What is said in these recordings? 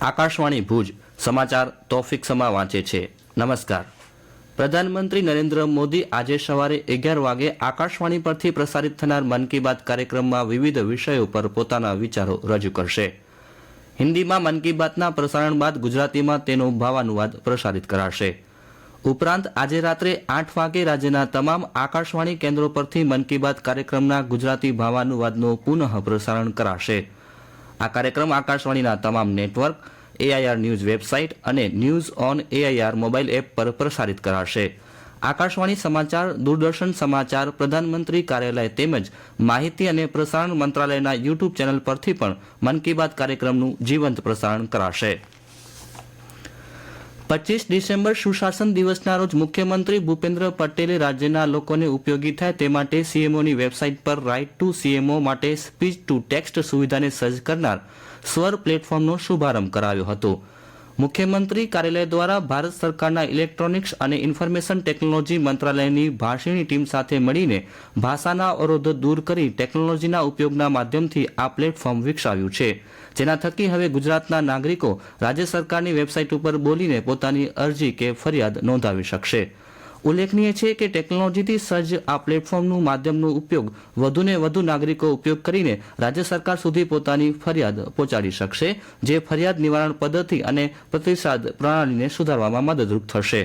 આકાશવાણી ભુજ, સમાચાર તોફિક સમા વાંચે છે. નમસ્કાર. પ્રધાનમંત્રી નરેન્દ્ર મોદી આજે સવારે અગિયાર વાગે આકાશવાણી પરથી પ્રસારિત થનાર મન કી બાત કાર્યક્રમમાં વિવિધ વિષયો પર પોતાના વિચારો રજૂ કરશે. હિન્દીમાં મન કી બાતના પ્રસારણ બાદ ગુજરાતીમાં તેનો ભાવાનુવાદ પ્રસારિત કરાશે. ઉપરાંત આજે રાત્રે આઠ વાગે રાજ્યના તમામ આકાશવાણી કેન્દ્રો પરથી મન કી બાત કાર્યક્રમના ગુજરાતી ભાવાનુવાદનું પુનઃ પ્રસારણ કરાશે. આ કાર્યક્રમ આકાશવાણીના તમામ નેટવર્ક એઆઈઆર ન્યૂઝ વેબસાઇટ અને news on AIR mobile app પર પ્રસારિત કરાશે. આકાશવાણી સમાચાર, દૂરદર્શન સમાચાર, પ્રધાનમંત્રી કાર્યાલય તેમજ માહિતી અને પ્રસારણ મંત્રાલયના યુટ્યુબ ચેનલ પરથી પણ મન કી બાત કાર્યક્રમનું જીવંત પ્રસારણ કરાશે. પચીસ ડિસેમ્બર સુશાસન દિવસના રોજ મુખ્યમંત્રી ભૂપેન્દ્ર પટેલે રાજ્યના લોકોને ઉપયોગી થાય તે માટે સીએમઓની વેબસાઇટ પર રાઇટ ટુ સીએમઓ માટે સ્પીચ ટુ ટેક્સ્ટ સુવિધાને સજ્જ કરનાર સ્વર પ્લેટફોર્મનો શુભારંભ કરાવ્યો હતો. મુખ્યમંત્રી કાર્યાલય દ્વારા ભારત સરકારના ઇલેક્ટ્રોનિક્સ અને ઇન્ફોર્મેશન ટેકનોલોજી મંત્રાલયની ભાષીની ટીમ સાથે મળીને ભાષાના અવરોધો દૂર કરી ટેકનોલોજીના ઉપયોગના માધ્યમથી આ પ્લેટફોર્મ વિકસાવ્યું છે. જેના થકી હવે ગુજરાતના નાગરિકો રાજ્ય સરકારની વેબસાઇટ ઉપર બોલીને પોતાની અરજી કે ફરિયાદ નોંધાવી શકશે. ઉલ્લેખનીય છે કે ટેકનોલોજીથી સજ્જ આ પ્લેટફોર્મનું માધ્યમનો ઉપયોગ વધુને વધુ નાગરિકો ઉપયોગ કરીને રાજ્ય સરકાર સુધી પોતાની ફરિયાદ પહોંચાડી શકશે, જે ફરિયાદ નિવારણ પદ્ધતિ અને પ્રતિસાદ પ્રણાલીને સુધારવામાં મદદરૂપ થશે.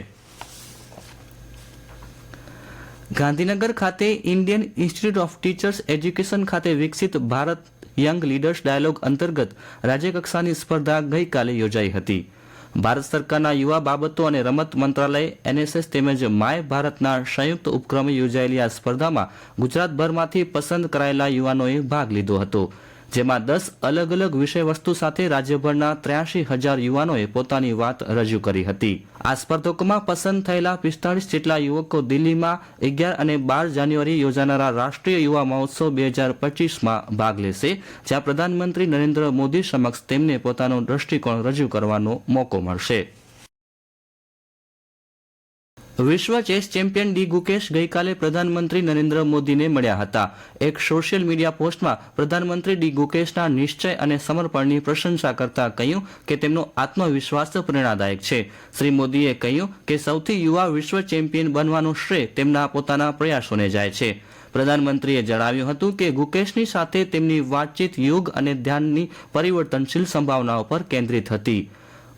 ગાંધીનગર ખાતે Indian Institute of Teachers Education ખાતે વિકસિત ભારત યંગ લીડર્સ ડાયલોગ અંતર્ગત રાજ્યકક્ષાની સ્પર્ધા ગઈકાલે યોજાઈ હતી. ભારત સરકારના યુવા બાબતો અને રમત મંત્રાલય, એનએસએસ તેમજ માય ભારતના સંયુક્ત ઉપક્રમે યોજાયેલી આ સ્પર્ધામાં ગુજરાતભરમાંથી પસંદ કરાયેલા યુવાનોએ ભાગ લીધો હતો. જેમાં દસ અલગ અલગ વિષયવસ્તુ સાથે રાજ્યભરના ત્ર્યાસી હજાર યુવાનોએ પોતાની વાત રજૂ કરી હતી. આ સ્પર્ધકોમાં પસંદ થયેલા પિસ્તાળીસ જેટલા યુવકો દિલ્હીમાં અગિયાર અને બાર જાન્યુઆરી યોજાનારા રાષ્ટ્રીય યુવા મહોત્સવ બે હજાર પચીસમાં ભાગ લેશે, જ્યાં પ્રધાનમંત્રી નરેન્દ્ર મોદી સમક્ષ તેમને પોતાનો દ્રષ્ટિકોણ રજૂ કરવાનો મોકો મળશે. વિશ્વ ચેસ ચેમ્પિયન ડી ગુકેશ ગઈકાલે પ્રધાનમંત્રી નરેન્દ્ર મોદીને મળ્યા હતા. એક સોશિયલ મીડિયા પોસ્ટમાં પ્રધાનમંત્રી ડી ગુકેશના નિશ્ચય અને સમર્પણની પ્રશંસા કરતા કહ્યું કે તેમનો આત્મવિશ્વાસ પ્રેરણાદાયક છે. શ્રી મોદીએ કહ્યું કે સૌથી યુવા વિશ્વ ચેમ્પિયન બનવાનો શ્રેય તેમના પોતાના પ્રયાસોને જાય છે. પ્રધાનમંત્રીએ જણાવ્યું હતું કે ગુકેશની સાથે તેમની વાતચીત યુગ અને ધ્યાનની પરિવર્તનશીલ સંભાવનાઓ પર કેન્દ્રિત હતી.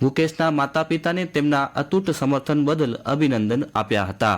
મુકેશના માતા પિતાને તેમના અતૂટ સમર્થન બદલ અભિનંદન આપ્યા હતા.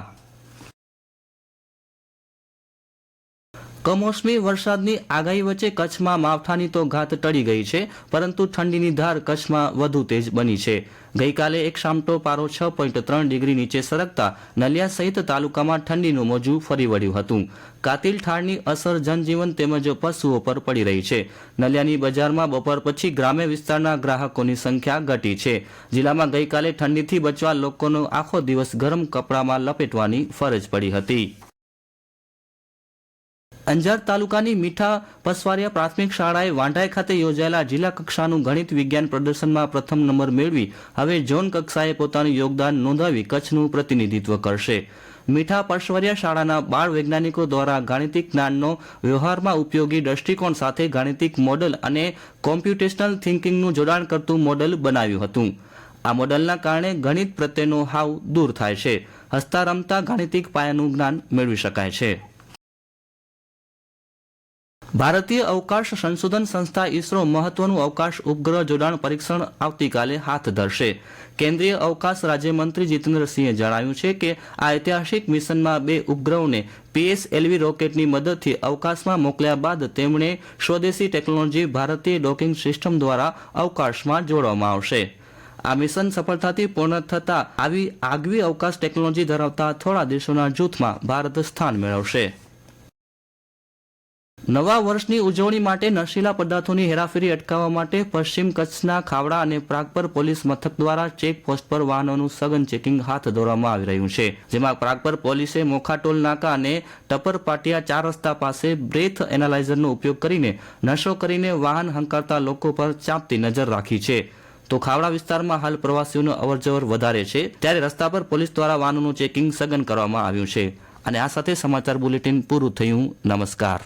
કમોસમી વરસાદની આગાહી વચ્ચે કચ્છમાં માવઠાની તો ઘાત ટળી ગઈ છે, પરંતુ ઠંડીની ધાર કચ્છમાં વધુ તેજ બની છે. ગઈકાલે એક સામટો પારો છ પોઈન્ટ ત્રણ ડિગ્રી નીચે સરકતા નલિયા સહિત તાલુકામાં ઠંડીનું મોજું ફરી વળ્યું હતું. કાતિલ ઠારની અસર જનજીવન તેમજ પશુઓ પર પડી રહી છે. નલિયાની બજારમાં બપોર પછી ગ્રામ્ય વિસ્તારના ગ્રાહકોની સંખ્યા ઘટી છે. જિલ્લામાં ગઈકાલે ઠંડીથી બચવા લોકોનો આખો દિવસ ગરમ કપડામાં લપેટવાની ફરજ પડી હતી. અંજાર તાલુકાની મીઠા પસવારિયા પ્રાથમિક શાળાએ વાંઢાઈ ખાતે યોજાયેલા જિલ્લા કક્ષાનું ગણિત વિજ્ઞાન પ્રદર્શનમાં પ્રથમ નંબર મેળવી હવે ઝોન કક્ષાએ પોતાનું યોગદાન નોંધાવી કચ્છનું પ્રતિનિધિત્વ કરશે. મીઠા પસવારિયા શાળાના બાળ વૈજ્ઞાનિકો દ્વારા ગાણિતિક જ્ઞાનનો વ્યવહારમાં ઉપયોગી દ્રષ્ટિકોણ સાથે ગાણિતિક મોડલ અને કોમ્પ્યુટેશનલ થિંકિંગનું જોડાણ કરતું મોડલ બનાવ્યું હતું. આ મોડલના કારણે ગણિત પ્રત્યેનો હાવ દૂર થાય છે. હસતા રમતા ગાણિતિક પાયાનું જ્ઞાન મેળવી શકાય છે. ભારતીય અવકાશ સંશોધન સંસ્થા ઇસરો મહત્વનું અવકાશ ઉપગ્રહ જોડાણ પરીક્ષણ આવતીકાલે હાથ ધરશે. કેન્દ્રીય અવકાશ રાજ્યમંત્રી જીતેન્દ્રસિંહે જણાવ્યું છે કે આ ઐતિહાસિક મિશનમાં બે ઉપગ્રહોને પીએસએલવી રોકેટની મદદથી અવકાશમાં મોકલ્યા બાદ તેમણે સ્વદેશી ટેકનોલોજી ભારતીય ડોકિંગ સિસ્ટમ દ્વારા અવકાશમાં જોડવામાં આવશે. આ મિશન સફળતાથી પૂર્ણ થતાં આવી આગવી અવકાશ ટેકનોલોજી ધરાવતા થોડા દેશોના જૂથમાં ભારત સ્થાન મેળવશે. નવા વર્ષની ઉજવણી માટે નશીલા પદાર્થોની હેરાફેરી અટકાવવા માટે પશ્ચિમ કચ્છના ખાવડા અને પ્રાગપર પોલીસ મથક દ્વારા ચેક પોસ્ટ પર વાહનોનું સઘન ચેકિંગ હાથ ધરવામાં આવી રહ્યું છે, જેમાં પ્રાગપર પોલીસે મોખાટોલ નાકા અને ટપર પાટિયા ચાર રસ્તા પાસે બ્રેથ એનાલાઇઝરનો ઉપયોગ કરીને નશો કરીને વાહન હંકારતા લોકો પર ચાંપતી નજર રાખી છે. તો ખાવડા વિસ્તારમાં હાલ પ્રવાસીઓનો અવરજવર વધારે છે, ત્યારે રસ્તા પર પોલીસ દ્વારા વાહનોનું ચેકિંગ સઘન કરવામાં આવ્યું છે. અને આ સાથે સમાચાર બુલેટિન પૂરું થયું. નમસ્કાર.